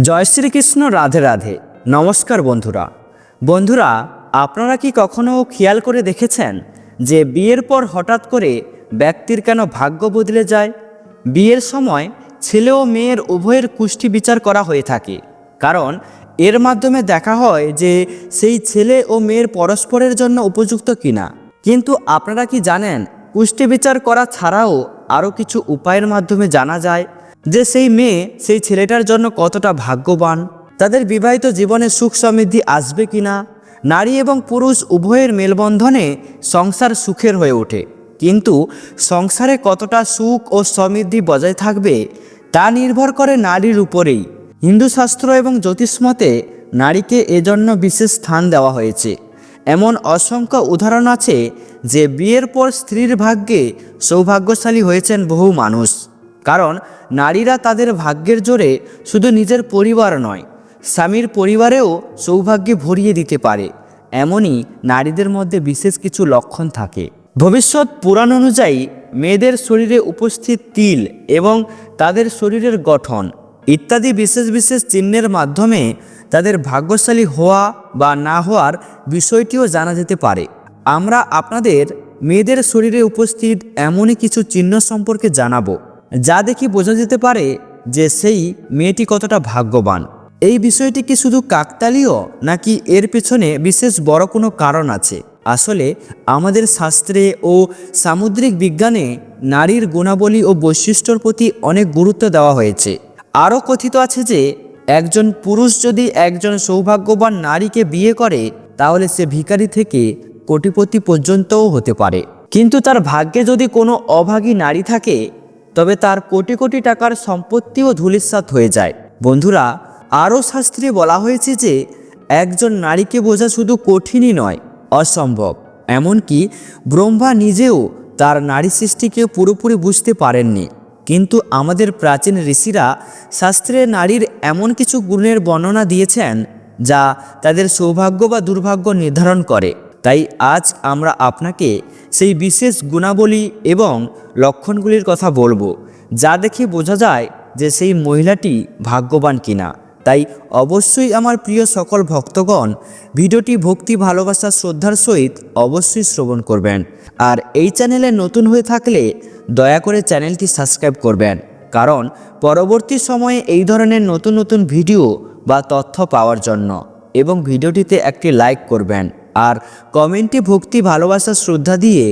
জয় শ্রীকৃষ্ণ, রাধে রাধে। নমস্কার বন্ধুরা। বন্ধুরা, আপনারা কি কখনো খেয়াল করে দেখেছেন যে বিয়ের পর হঠাৎ করে ব্যক্তির কেন ভাগ্য বদলে যায়? বিয়ের সময় ছেলে ও মেয়ের উভয়ের কুষ্টি বিচার করা হয়ে থাকে। কারণ, এর মাধ্যমে দেখা হয় যে সেই ছেলে ও মেয়ের পরস্পরের জন্য উপযুক্ত কিনা। কিন্তু আপনারা কি জানেন কুষ্টি বিচার করা ছাড়াও আরও কিছু উপায়ের মাধ্যমে জানা যায়? যে সেই মেয়ে সেই ছেলেটার জন্য কতটা ভাগ্যবান, তাদের বিবাহিত জীবনে সুখ সমৃদ্ধি আসবে কিনা, নারী এবং পুরুষ উভয়ের মেলবন্ধনে সংসার সুখের হয়ে ওঠে। কিন্তু সংসারে কতটা সুখ ও সমৃদ্ধি বজায় থাকবে, তা নির্ভর করে নারীর উপরেই। হিন্দু শাস্ত্র এবং জ্যোতিষমতে নারীকে এজন্য বিশেষ স্থান দেওয়া হয়েছে। এমন অসংখ্য উদাহরণ আছে যে বিয়ের পর স্ত্রীর ভাগ্যে সৌভাগ্যশালী হয়েছেন বহু মানুষ। কারণ নারীরা তাদের ভাগ্যের জোরে শুধু নিজের পরিবার নয়, স্বামীর পরিবারেও সৌভাগ্যে ভরিয়ে দিতে পারে। এমনই নারীদের মধ্যে বিশেষ কিছু লক্ষণ থাকে। ভবিষ্যৎ পুরাণ অনুযায়ী মেয়েদের শরীরে উপস্থিত তিল এবং তাদের শরীরের গঠন ইত্যাদি বিশেষ বিশেষ চিহ্নের মাধ্যমে তাদের ভাগ্যশালী হওয়া বা না হওয়ার বিষয়টিও জানা যেতে পারে। আমরা আপনাদের মেয়েদের শরীরে উপস্থিত এমনই কিছু চিহ্ন সম্পর্কে জানাব। যা দেখি বোঝা যেতে পারে যে সেই মেয়েটি কতটা ভাগ্যবান। এই বিষয়টি কি শুধু কাকতালীয়, নাকি এর পেছনে বিশেষ বড় কোনো কারণ আছে? আসলে আমাদের শাস্ত্রে ও সামুদ্রিক বিজ্ঞানে নারীর গুণাবলী ও বৈশিষ্ট্যর প্রতি অনেক গুরুত্ব দেওয়া হয়েছে। আরও কথিত আছে যে, একজন পুরুষ যদি একজন সৌভাগ্যবান নারীকে বিয়ে করে, তাহলে সে ভিখারি থেকে কোটিপতি পর্যন্তও হতে পারে। কিন্তু তার ভাগ্যে যদি কোনো অভাগী নারী থাকে তবে তার কোটি কোটি টাকার সম্পত্তিও ধূলিসাৎ হয়ে যায়। বন্ধুরা, আরও শাস্ত্রে বলা হয়েছে যে, একজন নারীকে বোঝা শুধু কঠিনই নয়, অসম্ভব। এমনকি ব্রহ্মা নিজেও তার নারী সৃষ্টিকে পুরোপুরি বুঝতে পারেননি। কিন্তু আমাদের প্রাচীন ঋষিরা শাস্ত্রে নারীর এমন কিছু গুণের বর্ণনা দিয়েছেন, যা তাদের সৌভাগ্য বা দুর্ভাগ্য নির্ধারণ করে। তাই আজ আমরা আপনাকে সেই বিশেষ গুণাবলী এবং লক্ষণগুলির কথা বলব, যা দেখে বোঝা যায় যে সেই মহিলাটি ভাগ্যবান কিনা। তাই অবশ্যই আমার প্রিয় সকল ভক্তগণ, ভিডিওটি ভক্তি, ভালোবাসা, শ্রদ্ধার সহিত অবশ্যই শ্রবণ করবেন। আর এই চ্যানেলে নতুন হয়ে থাকলে দয়া করে চ্যানেলটি সাবস্ক্রাইব করবেন। কারণ পরবর্তী সময়ে এই ধরনের নতুন নতুন ভিডিও বা তথ্য পাওয়ার জন্য এবং ভিডিওটিতে একটি লাইক করবেন। আর কমেন্টে ভক্তি, ভালোবাসা, শ্রদ্ধা দিয়ে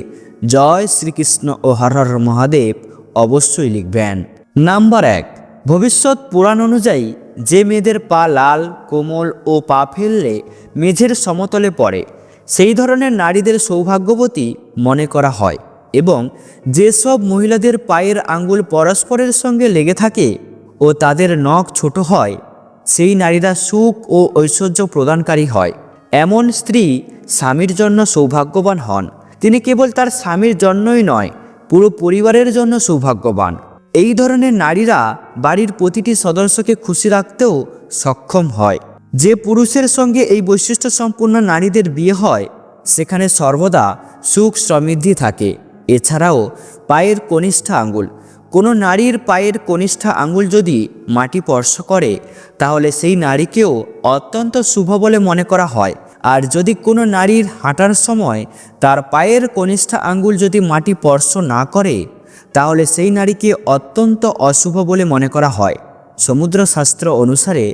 জয় শ্রীকৃষ্ণ ও হর হর মহাদেব অবশ্যই লিখবেন। নাম্বার এক, ভবিষ্যৎ পুরাণ অনুযায়ী যে মেয়েদের পা লাল, কোমল ও পা ফেললে মেঝের সমতলে পড়ে, সেই ধরনের নারীদের সৌভাগ্যবতী মনে করা হয় এবং যেসব মহিলাদের পায়ের আঙ্গুল পরস্পরের সঙ্গে লেগে থাকে ও তাদের নখ ছোট হয়, সেই নারীরা সুখ ও ঐশ্বর্য প্রদানকারী হয়। এমন স্ত্রী স্বামীর জন্য সৌভাগ্যবান হন। তিনি কেবল তার স্বামীর জন্যই নয়, পুরো পরিবারের জন্য সৌভাগ্যবান। এই ধরনের নারীরা বাড়ির প্রতিটি সদস্যকে খুশি রাখতেও সক্ষম হয়। যে পুরুষের সঙ্গে এই বৈশিষ্ট্য সম্পূর্ণ নারীদের বিয়ে হয়, সেখানে সর্বদা সুখ সমৃদ্ধি থাকে। এছাড়াও পায়ের কনিষ্ঠা আঙ্গুল কোনো নারীর পায়ের কনিষ্ঠা আঙুল যদি মাটি স্পর্শ করে, তাহলে সেই নারীকেও অত্যন্ত শুভ বলে মনে করা হয়। আর যদি কোনো নারীর হাঁটার সময় তার পায়ের কনিষ্ঠা আঙ্গুল যদি মাটি স্পর্শ না করে, তাহলে সেই নারীকে অত্যন্ত অশুভ বলে মনে করা হয়। সমুদ্র শাস্ত্র অনুসারে,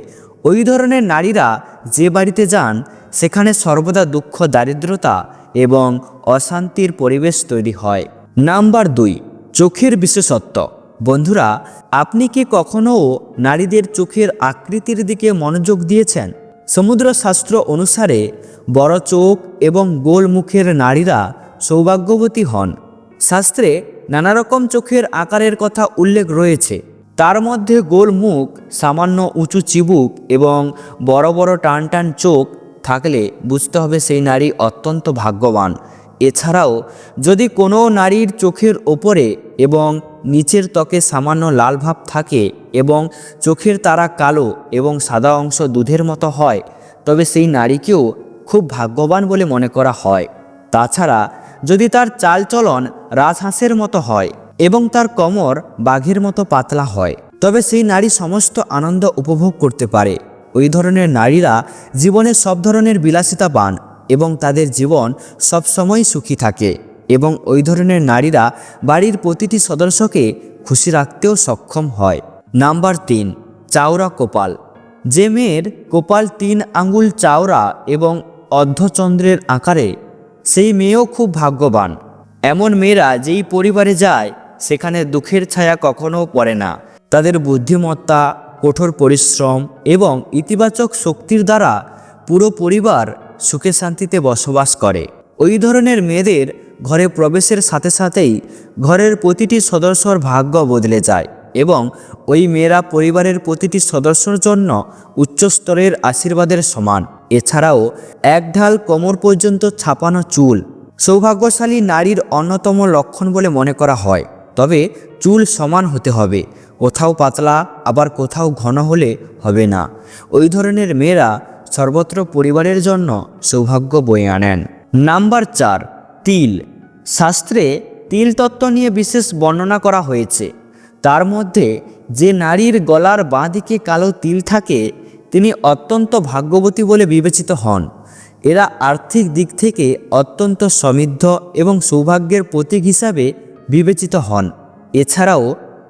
ওই ধরনের নারীরা যে বাড়িতে যান, সেখানে সর্বদা দুঃখ, দারিদ্রতা এবং অশান্তির পরিবেশ তৈরি হয়। নাম্বার দুই চোখের বিশেষত্ব। বন্ধুরা, আপনি কি কখনও নারীদের চোখের আকৃতির দিকে মনোযোগ দিয়েছেন? সমুদ্র শাস্ত্র অনুসারে বড় চোখ এবং গোল মুখের নারীরা সৌভাগ্যবতী হন। শাস্ত্রে নানা রকম চোখের আকারের কথা উল্লেখ রয়েছে। তার মধ্যে গোল মুখ, সামান্য উঁচু চিবুক এবং বড় বড় টান টান চোখ থাকলে বুঝতে হবে সেই নারী অত্যন্ত ভাগ্যবান। এছাড়াও যদি কোনো নারীর চোখের ওপরে এবং নিচের ত্বকে সামান্য লাল ভাব থাকে এবং চোখের তারা কালো এবং সাদা অংশ দুধের মতো হয়, তবে সেই নারীকেও খুব ভাগ্যবান বলে মনে করা হয়। তাছাড়া, যদি তার চালচলন রাজহাঁসের মতো হয় এবং তার কোমর বাঘের মতো পাতলা হয়, তবে সেই নারী সমস্ত আনন্দ উপভোগ করতে পারে। ওই ধরনের নারীরা জীবনে সব ধরনের বিলাসিতা পান এবং তাদের জীবন সবসময় সুখী থাকে। এবং ওই ধরনের নারীরা বাড়ির প্রতিটি সদস্যকে খুশি রাখতেও সক্ষম হয়। নাম্বার তিন চাওড়া কোপাল। যে মেয়ের কোপাল তিন আঙ্গুল চাওড়া এবং অর্ধচন্দ্রের আকারে, সেই মেয়েও খুব ভাগ্যবান। এমন মেয়েরা যেই পরিবারে যায়, সেখানে দুঃখের ছায়া কখনো পড়ে না। তাদের বুদ্ধিমত্তা, কঠোর পরিশ্রম এবং ইতিবাচক শক্তির দ্বারা পুরো পরিবার সুখে শান্তিতে বসবাস করে। ওই ধরনের মেয়েদের ঘরে প্রবেশের সাথে সাথেই ঘরের প্রতিটি সদস্যর ভাগ্য বদলে যায় এবং ওই মেয়েরা পরিবারের প্রতিটি সদস্যর জন্য উচ্চস্তরের আশীর্বাদের সমান। এছাড়াও এক ঢাল কোমর পর্যন্ত ছাপানো চুল সৌভাগ্যশালী নারীর অন্যতম লক্ষণ বলে মনে করা হয়। তবে চুল সমান হতে হবে, কোথাও পাতলা, আবার কোথাও ঘন হলে হবে না। ওই ধরনের মেয়েরা সর্বত্র পরিবারের জন্য সৌভাগ্য বয়ে আনেন। নাম্বার চার তিল। শাস্ত্রে তিল তত্ত্ব নিয়ে বিশেষ বর্ণনা করা হয়েছে। তার মধ্যে যে নারীর গলার বাঁ দিকে কালো তিল থাকে, তিনি অত্যন্ত ভাগ্যবতী বলে বিবেচিত হন। এরা আর্থিক দিক থেকে অত্যন্ত সমৃদ্ধ এবং সৌভাগ্যের প্রতীক হিসাবে বিবেচিত হন। এছাড়াও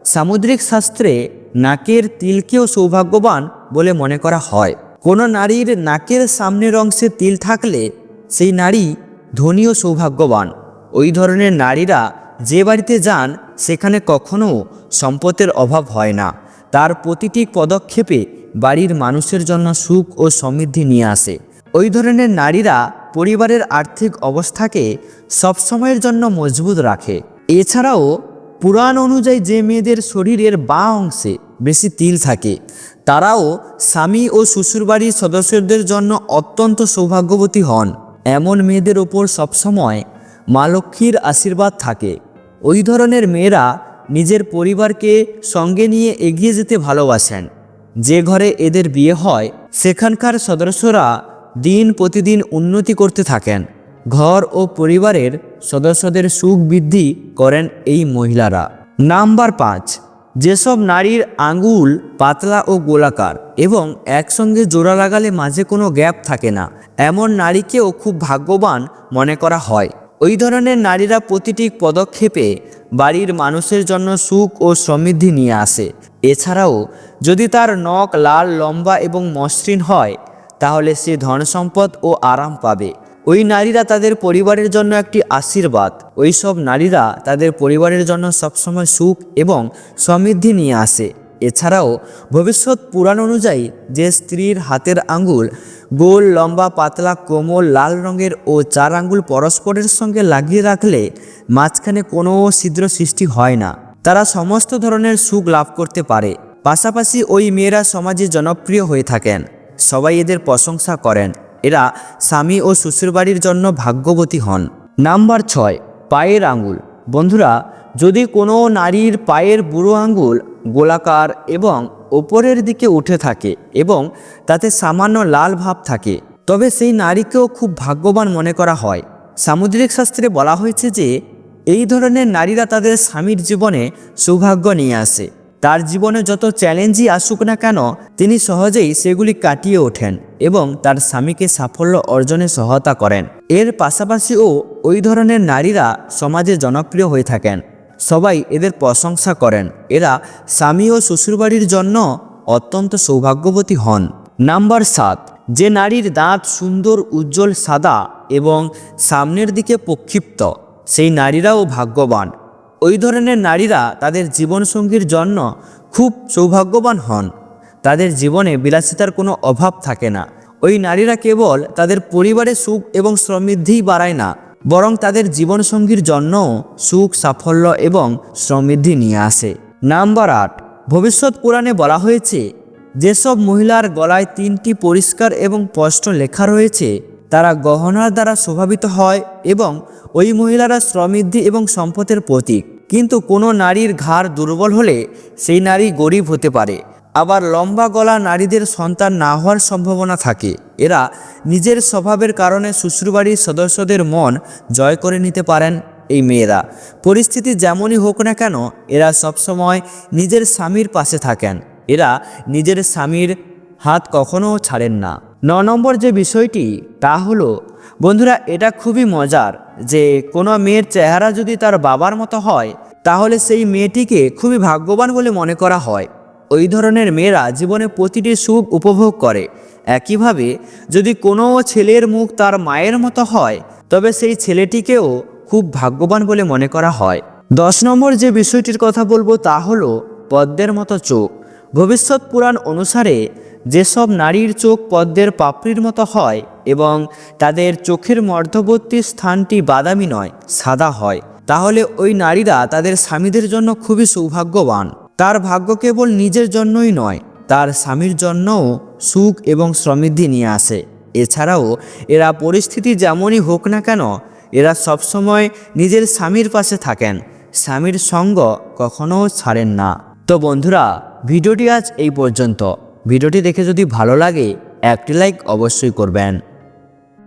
সামুদ্রিক শাস্ত্রে নাকের তিলকেও সৌভাগ্যবান বলে মনে করা হয়। কোনো নারীর নাকের সামনের অংশে তিল থাকলে সেই নারী ধনী ও সৌভাগ্যবান। ওই ধরনের নারীরা যে বাড়িতে যান, সেখানে কখনো সম্পদের অভাব হয় না। তার প্রতিটি পদক্ষেপে বাড়ির মানুষের জন্য সুখ ও সমৃদ্ধি নিয়ে আসে। ওই ধরনের নারীরা পরিবারের আর্থিক অবস্থাকে সবসময়ের জন্য মজবুত রাখে। এছাড়াও পুরাণ অনুযায়ী যে মেয়েদের শরীরের বা অংশে বেশি তিল থাকে, তারাও স্বামী ও শ্বশুরবাড়ির সদস্যদের জন্য অত্যন্ত সৌভাগ্যবতী হন। এমন মেয়েদের ওপর সবসময় মা লক্ষ্মীর আশীর্বাদ থাকে। ওই ধরনের মেয়েরা নিজের পরিবারকে সঙ্গে নিয়ে এগিয়ে যেতে ভালোবাসেন। যে ঘরে এদের বিয়ে হয়, সেখানকার সদস্যরা দিন প্রতিদিন উন্নতি করতে থাকেন। ঘর ও পরিবারের সদস্যদের সুখ বৃদ্ধি করেন এই মহিলারা। নাম্বার পাঁচ যেসব নারীর আঙ্গুল পাতলা ও গোলাকার এবং একসঙ্গে জোড়া লাগালে মাঝে কোনো গ্যাপ থাকে না, এমন নারীকেও খুব ভাগ্যবান মনে করা হয়। ওই ধরনের নারীরা প্রতিটি পদক্ষেপে বাড়ির মানুষের জন্য সুখ ও সমৃদ্ধি নিয়ে আসে। এছাড়াও যদি তার নখ লাল, লম্বা এবং মসৃণ হয়, তাহলে সে ধন সম্পদ ও আরাম পাবে। ওই নারীরা তাদের পরিবারের জন্য একটি আশীর্বাদ। ওই সব নারীরা তাদের পরিবারের জন্য সবসময় সুখ এবং সমৃদ্ধি নিয়ে আসে। এছাড়াও ভবিষ্যৎ পুরাণ অনুযায়ী যে স্ত্রীর হাতের আঙ্গুল গোল, লম্বা, পাতলা, কোমল, লাল রঙের ও চার আঙ্গুল পরস্পরের সঙ্গে লাগিয়ে রাখলে মাঝখানে কোনো ছিদ্র সৃষ্টি হয় না। তারা সমস্ত ধরনের সুখ লাভ করতে পারে। পাশাপাশি ওই মেয়েরা সমাজে জনপ্রিয় হয়ে থাকেন। সবাই এদের প্রশংসা করেন। এরা স্বামী ও শ্বশুরবাড়ির জন্য ভাগ্যবতী হন। নাম্বার ছয়, পায়ের আঙ্গুল বন্ধুরা, যদি কোনো নারীর পায়ের বুড়ো আঙ্গুল গোলাকার এবং ওপরের দিকে উঠে থাকে এবং তাতে সামান্য লাল ভাব থাকে, তবে সেই নারীকেও খুব ভাগ্যবান মনে করা হয়। সামুদ্রিক শাস্ত্রে বলা হয়েছে যে, এই ধরনের নারীরা তাদের স্বামীর জীবনে সৌভাগ্য নিয়ে আসে। তার জীবনে যত চ্যালেঞ্জই আসুক না কেন, তিনি সহজেই সেগুলি কাটিয়ে ওঠেন এবং তার স্বামীকে সাফল্য অর্জনে সহায়তা করেন। এর পাশাপাশিও ওই ধরনের নারীরা সমাজে জনপ্রিয় হয়ে থাকেন। সবাই এদের প্রশংসা করেন। এরা স্বামী ও শ্বশুরবাড়ির জন্য অত্যন্ত সৌভাগ্যবতী হন। নাম্বার সাত, যে নারীর দাঁত সুন্দর, উজ্জ্বল, সাদা এবং সামনের দিকে প্রক্ষিপ্ত, সেই নারীরাও ভাগ্যবান। ওই ধরনের নারীরা তাদের জীবনসঙ্গীর জন্য খুব সৌভাগ্যবান হন। তাদের জীবনে বিলাসিতার কোনো অভাব থাকে না। ওই নারীরা কেবল তাদের পরিবারের সুখ এবং সমৃদ্ধিই বাড়ায় না, বরং তাদের জীবনসঙ্গীর জন্যও সুখ, সাফল্য এবং সমৃদ্ধি নিয়ে আসে। নাম্বার আট, ভবিষ্যৎ পুরাণে বলা হয়েছে, যেসব মহিলার গলায় তিনটি পরিষ্কার এবং স্পষ্ট লেখা রয়েছে তারা গহনার দ্বারা প্রভাবিত হয় এবং ওই মহিলারা সমৃদ্ধি এবং সম্পদের প্রতীক। কিন্তু কোনো নারীর ঘাড় দুর্বল হলে সেই নারী গরিব হতে পারে। আবার লম্বা গলা নারীদের সন্তান না হওয়ার সম্ভাবনা থাকে। এরা নিজের স্বভাবের কারণে শ্বশুরবাড়ির সদস্যদের মন জয় করে নিতে পারেন এই মেয়েরা। পরিস্থিতি যেমনই হোক না কেন, এরা সবসময় নিজের স্বামীর পাশে থাকেন। এরা নিজের স্বামীর হাত কখনো ছাড়েন না। ন নম্বর যে বিষয়টি, তা হলো, বন্ধুরা, এটা খুবই মজার যে কোনো মেয়ের চেহারা যদি তার বাবার মতো হয়, তাহলে সেই মেয়েটিকে খুবই ভাগ্যবান বলে মনে করা হয়। ওই ধরনের মেয়েরা জীবনে প্রতিটি সুখ উপভোগ করে। একইভাবে, যদি কোনো ছেলের মুখ তার মায়ের মতো হয়, তবে সেই ছেলেটিকেও খুব ভাগ্যবান বলে মনে করা হয়। দশ নম্বর যে বিষয়টির কথা বলব, তা হলো, পদ্মের মতো চোখ। ভবিষ্যৎ পুরাণ অনুসারে যেসব নারীর চোখ পদ্মের পাপড়ির মতো হয় এবং তাদের চোখের মধ্যবর্তী স্থানটি বাদামি নয়, সাদা হয়, তাহলে ওই নারীরা তাদের স্বামীদের জন্য খুবই সৌভাগ্যবান। তার ভাগ্য কেবল নিজের জন্যই নয়, তার স্বামীর জন্যও সুখ এবং সমৃদ্ধি নিয়ে আসে। এছাড়াও এরা পরিস্থিতি যেমনই হোক না কেন, এরা সবসময় নিজের স্বামীর পাশে থাকেন, স্বামীর সঙ্গ কখনো ছাড়েন না। তো বন্ধুরা, ভিডিওটি আজ এই পর্যন্ত। ভিডিওটি দেখে যদি ভালো লাগে একটি লাইক অবশ্যই করবেন।